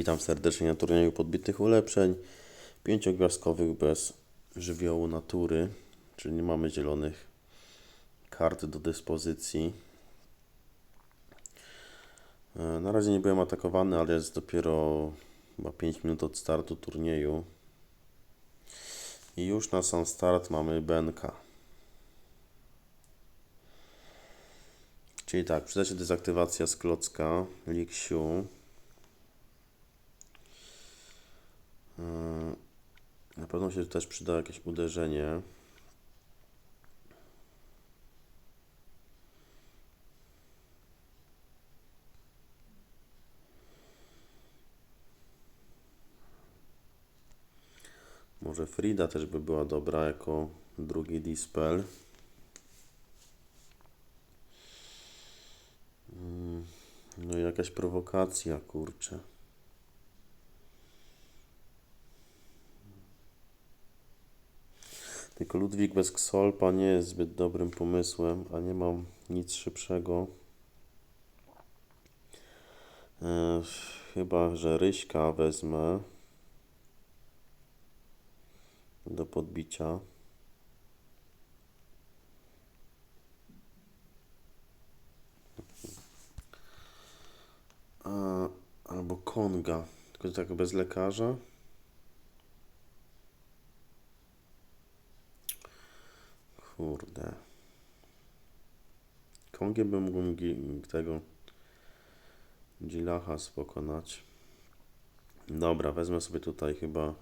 Witam serdecznie na turnieju podbitych ulepszeń. Pięciogwiazdkowych bez żywiołu natury, czyli nie mamy zielonych kart do dyspozycji. E, Na razie nie byłem atakowany, ale jest dopiero chyba 5 minut od startu turnieju. I już na sam start mamy Benka. Czyli tak, przyda się dezaktywacja z klocka, Liksiu. Na pewno się też przyda jakieś uderzenie. Może Frida też by była dobra jako drugi dispel. Mm, No i jakaś prowokacja, kurczę. Tylko Ludwik bez Ksolpa nie jest zbyt dobrym pomysłem, a nie mam nic szybszego. E, chyba, że Ryśka wezmę do podbicia. Albo Konga, tylko tak bez lekarza. Kongiem bym mógł gi- tego Dzilacha pokonać. Dobra, wezmę sobie tutaj chyba.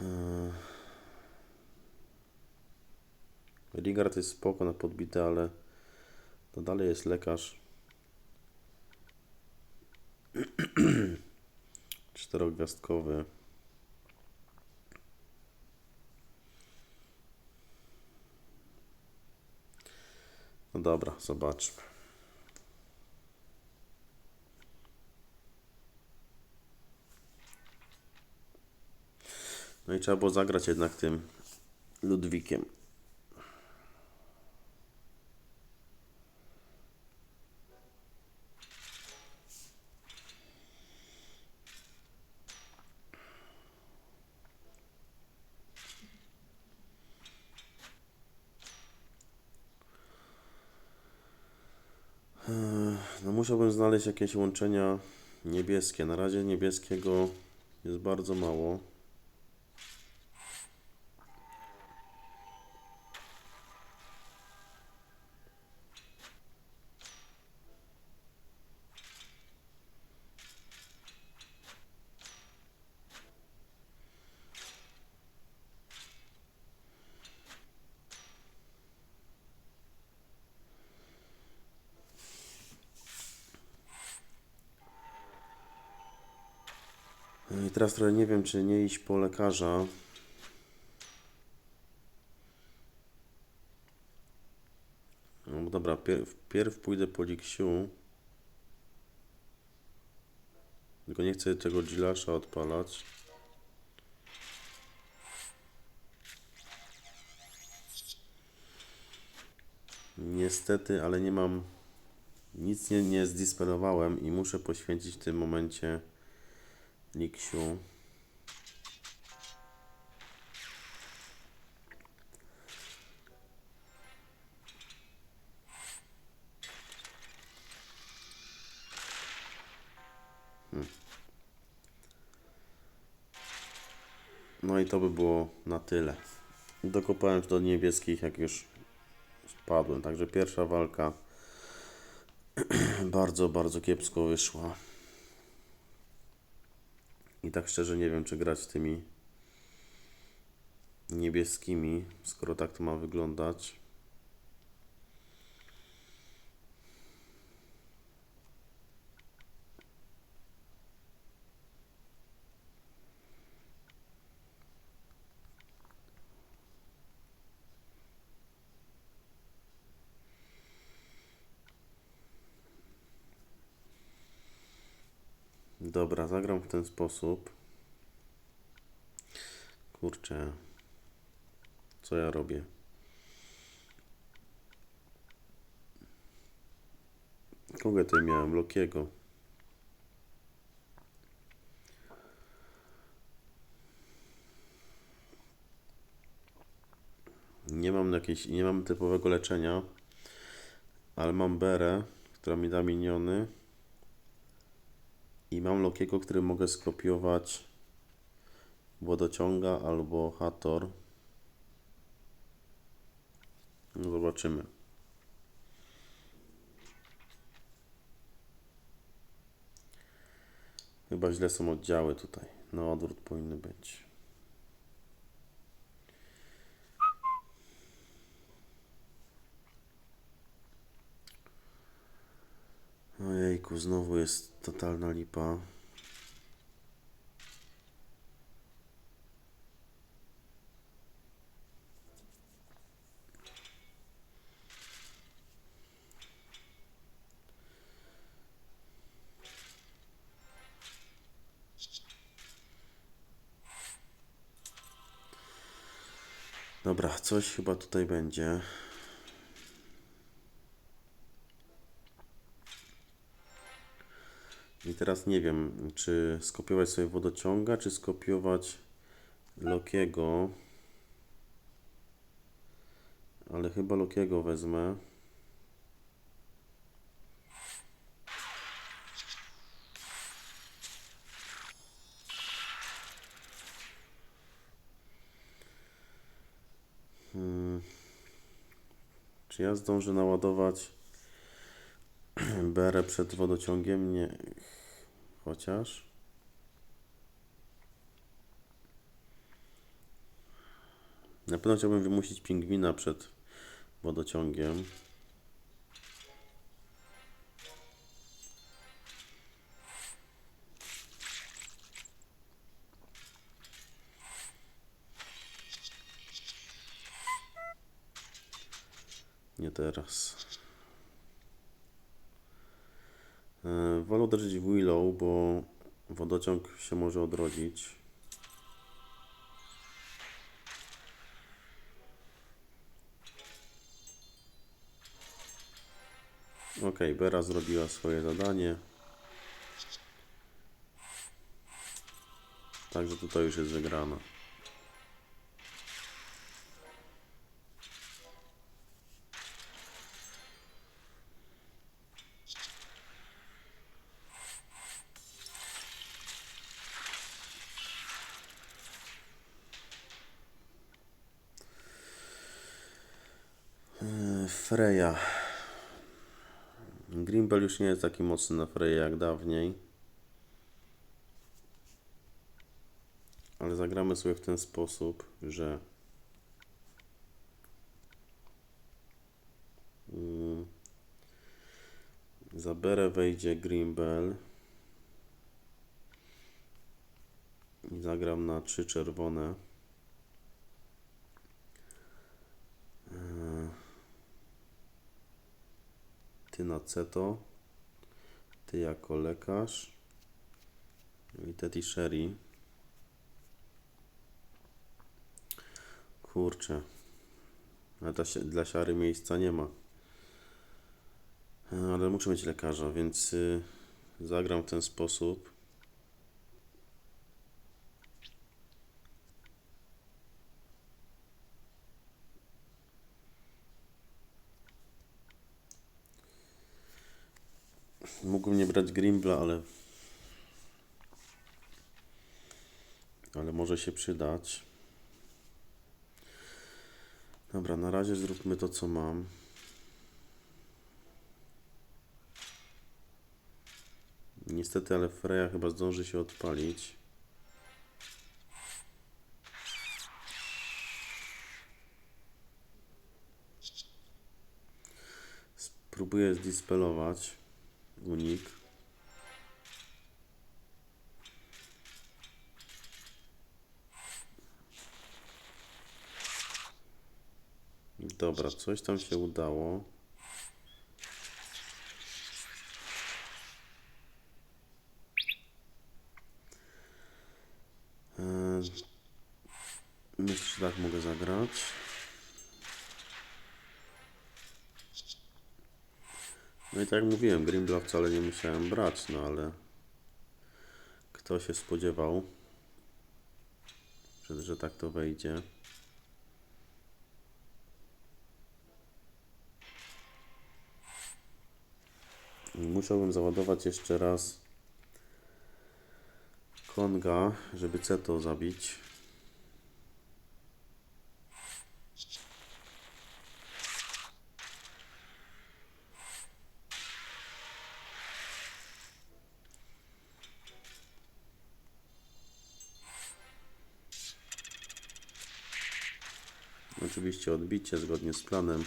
Eee, Rigard jest spoko na podbite, ale to dalej jest lekarz. Czterogwiazdkowy. No dobra, zobaczmy. No i trzeba było zagrać jednak tym Ludwikiem. No musiałbym znaleźć jakieś łączenia niebieskie. Na razie niebieskiego jest bardzo mało. I teraz trochę nie wiem, czy nie iść po lekarza. No dobra, pierw, pierw pójdę po Liksiu. Tylko nie chcę tego Gilasza odpalać. Niestety, ale nie mam... Nic nie, nie zdispelowałem i muszę poświęcić w tym momencie Liksiu. Hmm. No i to by było na tyle. Dokopałem do niebieskich, jak już spadłem. Także pierwsza walka bardzo, bardzo kiepsko wyszła. I tak szczerze nie wiem, czy grać tymi niebieskimi, skoro tak to ma wyglądać. Dobra, zagram w ten sposób. Kurczę. Co ja robię? Kogo tutaj miałem? Lokiego. Nie mam jakiejś, nie mam typowego leczenia, ale mam berę, która mi da miniony. I mam Lokiego, który mogę skopiować wodociąga albo Hator. No zobaczymy. Chyba źle są oddziały tutaj. Na odwrót powinny być. Ojejku, znowu jest totalna lipa. Dobra, coś chyba tutaj będzie. I teraz nie wiem, czy skopiować sobie wodociąga, czy skopiować Lokiego. Ale chyba Lokiego wezmę. Hmm. Czy ja zdążę naładować berę przed wodociągiem? Nie. Chociaż. Na pewno chciałbym wymusić pingwina przed wodociągiem. Nie teraz. E, Wolę uderzyć w Willow, bo wodociąg się może odrodzić. Ok, Bera zrobiła swoje zadanie. Także tutaj już jest wygrana. E, Freya. Grimbel już nie jest taki mocny na Freya jak dawniej. Ale zagramy sobie w ten sposób, że mm, za Berę wejdzie Grimbel i zagram na trzy czerwone. Na Ceto, ty jako lekarz i Teddy Sherry. Kurczę, ale dla, dla siary miejsca nie ma. E, Ale muszę mieć lekarza, więc y, zagram w ten sposób. Mógłbym nie brać Grimbla, ale ale może się przydać. Dobra, na razie zróbmy to, co mam. Niestety, ale Freya chyba zdąży się odpalić. Spróbuję zdispelować unik. Dobra, coś tam się udało. Eee, Myślę, że tak mogę zagrać. No i tak jak mówiłem, Grimbla wcale nie musiałem brać, no ale kto się spodziewał, że tak to wejdzie. Musiałbym załadować jeszcze raz Konga, żeby Ceto zabić. Oczywiście odbicie zgodnie z planem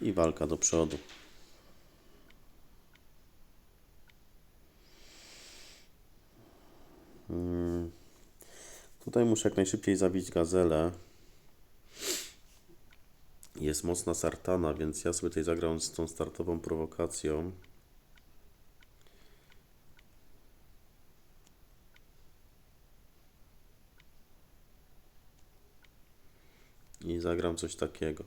i walka do przodu. Mm. Tutaj muszę jak najszybciej zabić gazelę. Jest mocna sartana, więc ja sobie tutaj zagram z tą startową prowokacją. I zagram coś takiego.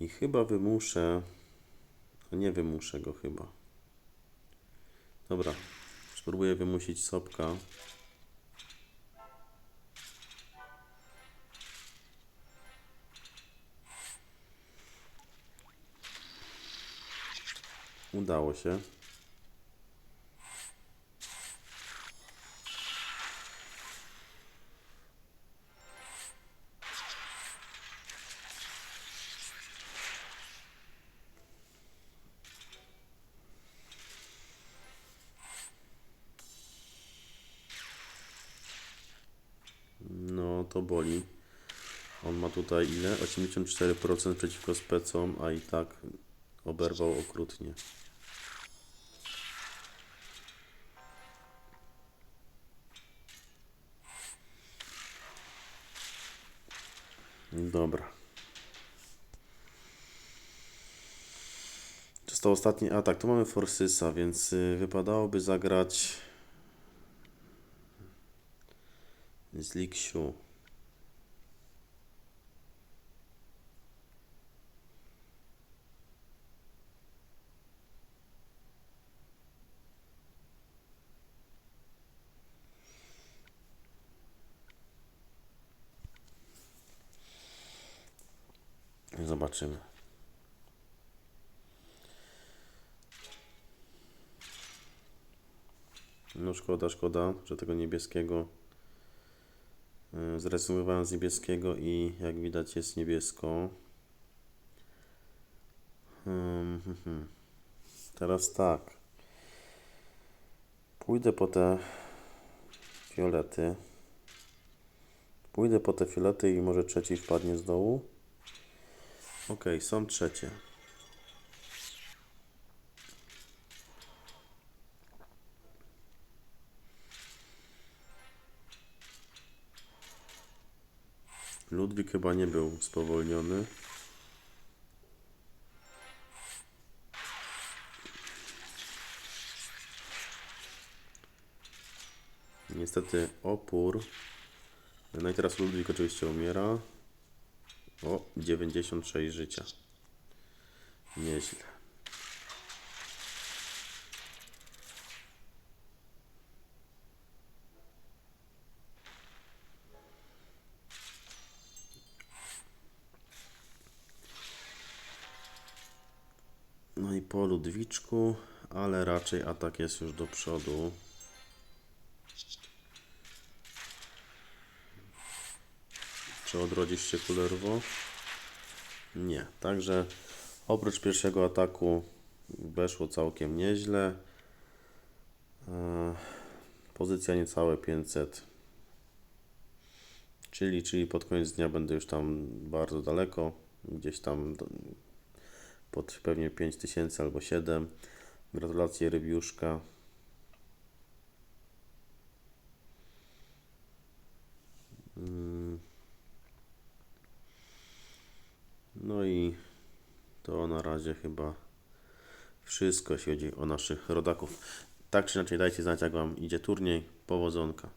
I chyba wymuszę. Nie wymuszę go chyba. Dobra. Spróbuję wymusić sopka. Udało się. No to boli. On ma tutaj ile? 84% przeciwko specom, a i tak oberwał okrutnie. Dobra. Został ostatni atak. Tu mamy Forsysa, więc y, wypadałoby zagrać z Liksiu. Zobaczymy. No szkoda, szkoda, że tego niebieskiego y, zrezygnowałem z niebieskiego i jak widać jest niebiesko. Hmm, hmm. Teraz tak. Pójdę po te fiolety. Pójdę po te fiolety i może trzeci wpadnie z dołu. Ok, są trzecie. Ludwik chyba nie był spowolniony. Niestety opór. No i teraz Ludwik oczywiście umiera. O, 96 życia. Nieźle. No i po Ludwiczku, ale raczej atak jest już do przodu. Czy odrodzisz się kulerwo? Nie. Także oprócz pierwszego ataku weszło całkiem nieźle. E, Pozycja niecałe 500. Czyli, czyli pod koniec dnia będę już tam bardzo daleko. Gdzieś tam pod pewnie 5000 albo 7. Gratulacje Rybiuszka. Mm. No i to na razie chyba wszystko, jeśli chodzi o naszych rodaków. Tak czy inaczej, dajcie znać, jak Wam idzie turniej. Powodzonka.